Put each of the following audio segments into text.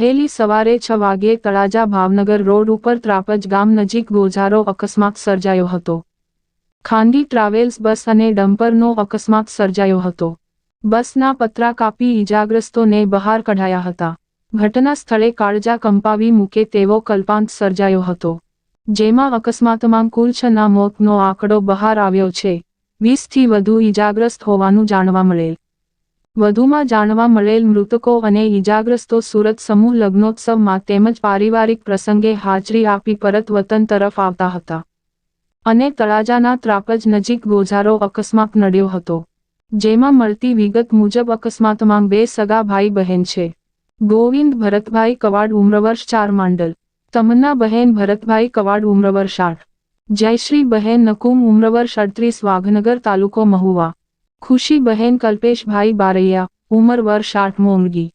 વહેલી સવારે છ વાગ્યે તળાજા ભાવનગર રોડ ઉપર ત્રાપજ ગામ નજીક ગોઝારો અકસ્માત સર્જાયો હતો. ખાનગી ટ્રાવેલ્સ બસ અને ડમ્પરનો અકસ્માત સર્જાયો હતો. બસના પતરા કાપી ઈજાગ્રસ્તોને બહાર કઢાયા હતા. ઘટના સ્થળે કાળજા કંપાવી મૂકે તેવો કલ્પાંત સર્જાયો હતો. જેમાં અકસ્માતમાં કુલ છના મોતનો આંકડો બહાર આવ્યો છે. વીસથી વધુ ઈજાગ્રસ્ત હોવાનું જાણવા મળેલ. વધુમાં જાણવા મળેલ મૃતકો અને ઈજાગ્રસ્તો સુરત સમૂહ લગ્નોત્સવમાં તેમજ પારિવારિક પ્રસંગે હાજરી આપી પરત વતન તરફ આવતા હતા. અને તળાજાના ત્રાપજ નજીક ગોઝારો અકસ્માત નડ્યો હતો. જેમાં મળતી વિગત મુજબ અકસ્માતમાં બે સગા ભાઈ બહેન છે. ગોવિંદ ભરતભાઈ કવાડ ઉમ્રવર્ષ ચાર માંડલ. તમન્ના બહેન ભરતભાઈ કવાડ ઉમ્રવર્ષ આઠ. જયશ્રી બહેન નકુમ ઉમ્રવર્ષ અડત્રીસ વાઘનગર તાલુકો મહુવા. ખુશી બહેન કલ્પેશભાઈ બારૈયા, ઉંમર વર્ષ આઠ મોંગી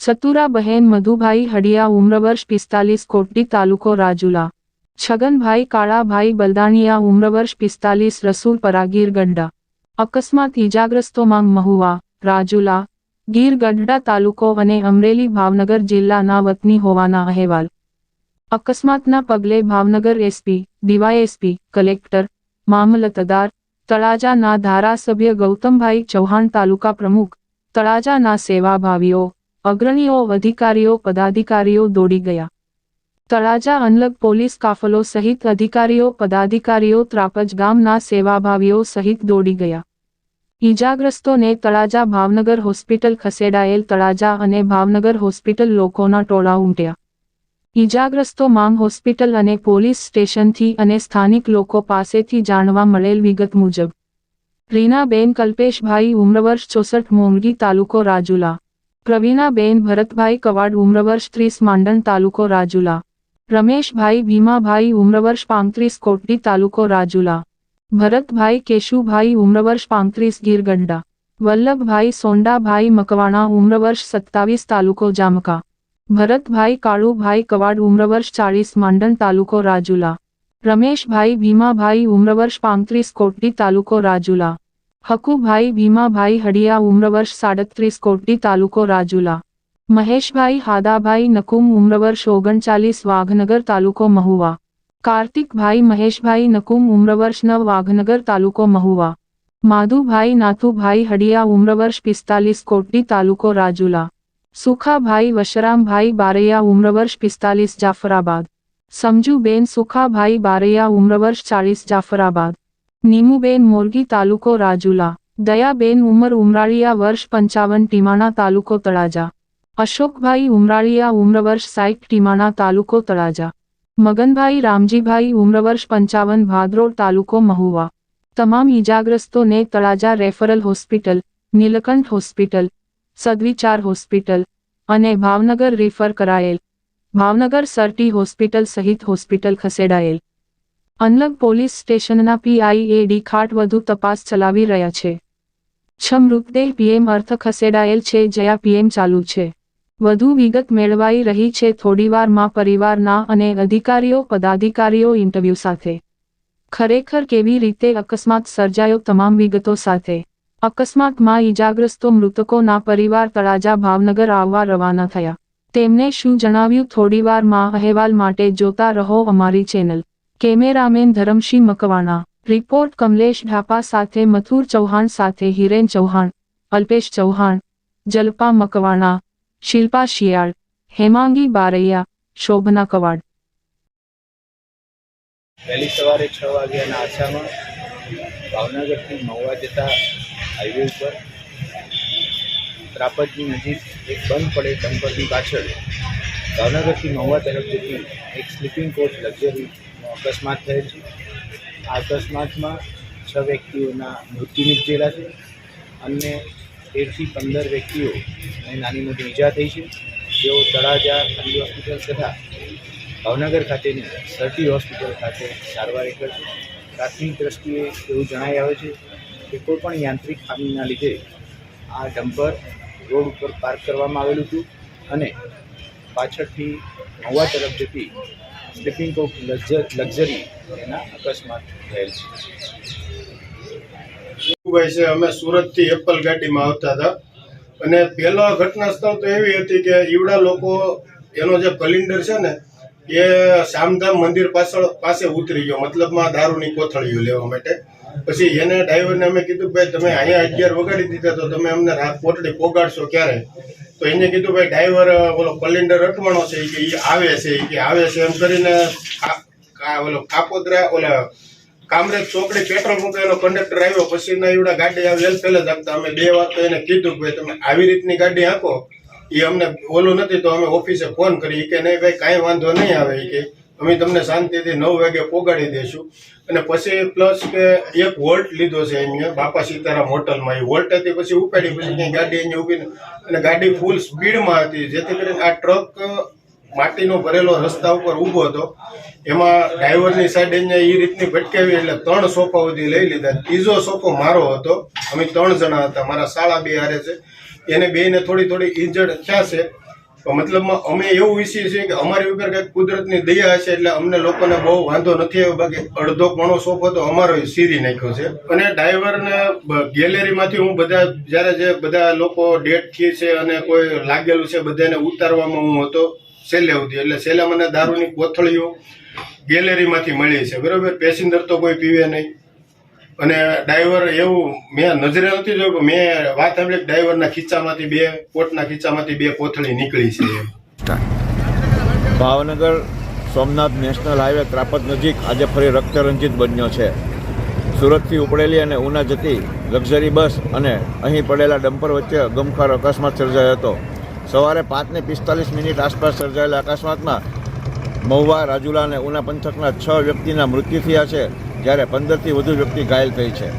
ચતુરા બહેન મધુભાઈ હડિયા, ઉંમર વર્ષ પિસ્તાલીસ કોટડી તાલુકો રાજુલા. છગનભાઈ કાળાભાઈ બલદાણિયા, ઉંમર વર્ષ પિસ્તાલીસ રસુલપરા પરાગીર ગંડા. અકસ્માત ઈજાગ્રસ્તોમાં મહુવા, રાજુલા. ગીર ગઢડા તાલુકો અને અમરેલી ભાવનગર જિલ્લાના વતની હોવાના અહેવાલ. અકસ્માતના પગલે ભાવનગર એસપી ડીવાયએસપી કલેક્ટર, મામલતદાર તળાજાના ધારાસભ્ય ગૌતમભાઈ ચૌહાણ તાલુકા પ્રમુખ, તળાજાના સેવાભાવીઓ, અગ્રણીઓ, અધિકારીઓ, પદાધિકારીઓ દોડી ગયા. તળાજા અનલગ પોલીસ કાફલો સહિત અધિકારીઓ, પદાધિકારીઓ, ત્રાપજ ગામના સેવાભાવીઓ સહિત દોડી ગયા. ઈજાગ્રસ્તોને તળાજા ભાવનગર હોસ્પિટલ ખસેડાયેલ તળાજા અને ભાવનગર હોસ્પિટલ લોકોના ટોળા ઉમટ્યા. ઈજાગ્રસ્તો માંગ હોસ્પિટલ અને પોલીસ સ્ટેશનથી અને સ્થાનિક લોકો પાસેથી જાણવા મળેલ વિગત મુજબ, રીનાબેન કલ્પેશભાઈ ઉમ્રવર્ષ ચોસઠ મોંગી તાલુકો રાજુલા. પ્રવીણાબેન ભરતભાઈ કવાડ ઉમ્રવર્ષ ત્રીસ, માંડણ તાલુકો રાજુલા. રમેશભાઈ ભીમાભાઈ ઉમ્રવર્ષ પાંત્રીસ, કોટડી તાલુકો રાજુલા. ભરતભાઈ કેશુભાઈ ઉમ્રવર્ષ પાંત્રીસ, ગીરગંડા. વલ્લભભાઈ સોંડાભાઈ મકવાણા ઉમ્રવર્ષ સત્તાવીસ, તાલુકો જામકા. ભરતભાઈ કાળુભાઈ કવાડ ઉમ્રવર્ષ ચાળીસ માંડણ તાલુકો રાજુલા. રમેશભાઈ ભીમાભાઈ ઉમ્રવર્ષ પાંત્રીસ કોટડી તાલુકો રાજુલા. હકુભાઈ ભીમાભાઈ હડિયા ઉમ્રવર્ષ સાડત્રીસ કોટડી તાલુકો રાજુલા. મહેશભાઈ હાદાભાઈ નકુમ ઉમ્રવર્ષ ઓગણચાલીસ, વાઘનગર તાલુકો મહુવા. કાર્તિકભાઈ મહેશભાઈ નકુમ ઉમ્રવર્ષ નવ, વાઘનગર તાલુકો મહુવા. માધુભાઈ નાથુભાઈ હડિયા ઉમ્રવર્ષ પિસ્તાલીસ કોટડી તાલુકો રાજુલા. સુખાભાઈ વશરામભાઈ બારૈયા ઉમ્રવર્ષ પિસ્તાલીસ જાફરાબાદ. સમજુબેન સુખાભાઈ બારૈયા ઉમ્રવર્ષ ચાળીસ જાફરાબાદ. નીમુબેન મોરગી તાલુકો રાજુલા. દયાબેન ઉમર ઉમરાળિયા વર્ષ પંચાવન ટીમાણા તાલુકો તળાજા. અશોકભાઈ ઉમરાળિયા ઉમ્રવર્ષ સાઈઠ ટીમાણા તાલુકો તળાજા. મગનભાઈ રામજીભાઈ ઉમ્રવર્ષ પંચાવન ભાદરોડ તાલુકો મહુવા. તમામ ઈજાગ્રસ્તોને Talaja referral hospital, Nilkanth hospital Sadvichar hospital અને ભાવનગર રિફર કરાયેલ. ભાવનગર સરટી હોસ્પિટલ સહિત હોસ્પિટલ ખસેડાયેલ. અનલગ પોલીસ સ્ટેશનના પીઆઈએડી ખાટ વધુ તપાસ ચલાવી રહ્યા છે. છ મૃતદેહ પીએમ અર્થ ખસેડાયેલ છે, જયા પીએમ ચાલુ છે. વધુ વિગત મેળવાઈ રહી છે, થોડીવારમાં પરિવારના અને અધિકારીઓ, પદાધિકારીઓ ઇન્ટરવ્યૂ સાથે. ખરેખર કેવી રીતે અકસ્માત સર્જાયો, તમામ વિગતો સાથે. અકસ્માતમાં ઈજાગ્રસ્તો મૃતકોના પરિવાર તળાજા ભાવનગર આવવા રવાના થયા. તેમને શું જણાવ્યું? થોડીવારમાં અહેવાલ માટે જોતા રહો અમારી channel. Cameraman Dharamshi Makwana. Report Kamlesh Dhapa સાથે મથુર ચૌહાણ સાથે હિરેન ચૌહાણ. અલ્પેશ ચૌહાણ. જલપા મકવાણા. શિલ્પા શિયાળ. હેમાંગી બારૈયા. શોભના કવાડ. વહેલી સવારે છ વાગ્યાના આશામાં ભાવનગરથી મહુવા જતા હાઈવે ઉપર ત્રાપજની નજીક એક બંધ પડે ડમ્પરની પાછળ ભાવનગરથી મહુવા તરફ જતી એક સ્લીપિંગ કોચ લક્ઝરીનો અકસ્માત થયેલ છે. આ અકસ્માતમાં છ વ્યક્તિઓના મૃત્યુ નિપજેલા છે. અને તેરથી પંદર વ્યક્તિઓને નાની મોટી ઈજા થઈ છે. જેઓ તળાજા ખાનગી હોસ્પિટલ તથા ભાવનગર ખાતેની સરટી હોસ્પિટલ ખાતે સારવાર હેઠળ છે. પ્રાથમિક દ્રષ્ટિએ એવું જણાઈ આવે છે કે કોઈપણ યાંત્રિક ખામીના લીધે આ ડમ્પર રોડ ઉપર પાર્ક કરવામાં આવેલું હતું અને પાછળથી મહુવા તરફ જતી સ્લીપિંગ કોક લક્ઝરી એના અકસ્માત થયેલ છે. ભાઈ છે અમે સુરતથી એપલ ગાડીમાં આવતા હતા અને પહેલા ઘટના સ્થળ તો એવી હતી કે ઈવડા લોકો, એનો જે કલિન્ડર છે ને, એ શામધામ મંદિર પાછળ, પાસે ઉતરી ગયો મતલબમાં દારૂની કોથળીઓ લેવા માટે. પછી એને ડ્રાઈવરને અમે કીધું ભાઈ તમે અહીંયા અગિયાર વગાડી દીધા તો તમે અમને રાત પોટડી પોગાડશો ક્યારે? તો એને કીધું ભાઈ ડ્રાઈવર ઓલો કલિન્ડર અટવાણો છે કે એ આવે છે કે આવે છે એમ કરીને ઓલો કાપોદરા, ઓલા કામરેજ ચોકડી પેટ્રોલ પંપે કંડક્ટર આવ્યો. પછી ના એવડા ગાડી આવી એલ પહેલા જ આપતા. અમે બે વાર તો એને કીધું ભાઈ તમે આવી રીતની ગાડી આપો. એ અમને ઓલું નથી તો અમે ઓફિસે ફોન કરી. કે નહીં ભાઈ કાંઈ વાંધો નહીં આવે. કે અમે તમને શાંતિથી નવ વાગે પોગાડી દેશું. અને પછી પ્લસ કે એક વોલ્ટ લીધો છે અહીંયા, બાપા સીતારામ હોટલમાં. એ વોલ્ટેથી પછી ઉપાડી, પછી ક્યાંય ગાડી અહીંયા ઊભી અને ગાડી ફૂલ સ્પીડમાં હતી. જેથી કરીને આ ટ્રક માટીનો ભરેલો રસ્તા ઉપર ઊભો હતો. એમાં ડ્રાઈવરની સાઈડ અહીંયા એ રીતની ભટકાવી, એટલે ત્રણ સોફા સુધી લઈ લીધા. ત્રીજો સોફો મારો હતો. અમે ત્રણ જણા હતા. મારા શાળા બે હારે છે. એને બેને થોડી થોડી ઇન્જર્ડ થયા છે. મતલબમાં અમે એવું વિષય છે કે અમારી ઉપર કંઈક કુદરતની દયા હશે એટલે અમને લોકોને બહુ વાંધો નથી આવ્યો. બાકી અડધો પોણો સોફો તો અમારો સીરી નાખ્યો છે. અને ડ્રાઈવરને ગેલેરીમાંથી હું બધા જ્યારે જે બધા લોકો ડેટથી છે અને કોઈ લાગેલું છે બધાને ઉતારવામાં હું હતો છેલ્લે સુધી. એટલે છેલ્લે મને દારૂની કોથળીઓ ગેલેરીમાંથી મળી છે. બરોબર? પેસેન્જર તો કોઈ પીવે નહીં. અને ડ્રાઈવર એવું મેં નજરે નથી જોયું કે મેં વાત સાંભળી ડ્રાઈવરના ખીચામાંથી બે, કોટના ખીચામાંથી બે કોથળી નીકળી છે ભાવનગર સોમનાથ નેશનલ હાઈવે ત્રાપદ નજીક આજે ફરી રક્તરંજિત બન્યો છે. સુરતથી ઉપડેલી અને ઉના જતી લક્ઝરી બસ અને અહીં પડેલા ડમ્પર વચ્ચે ગમખાર અકસ્માત સર્જાયો હતો. સવારે પાંચને પિસ્તાલીસ મિનિટ આસપાસ સર્જાયેલા અકસ્માતમાં મહુવા, રાજુલા અને ઉના પંથકના છ વ્યક્તિના મૃત્યુ થયા છે. જ્યારે પંદરથી વધુ વ્યક્તિ ઘાયલ થઈ છે.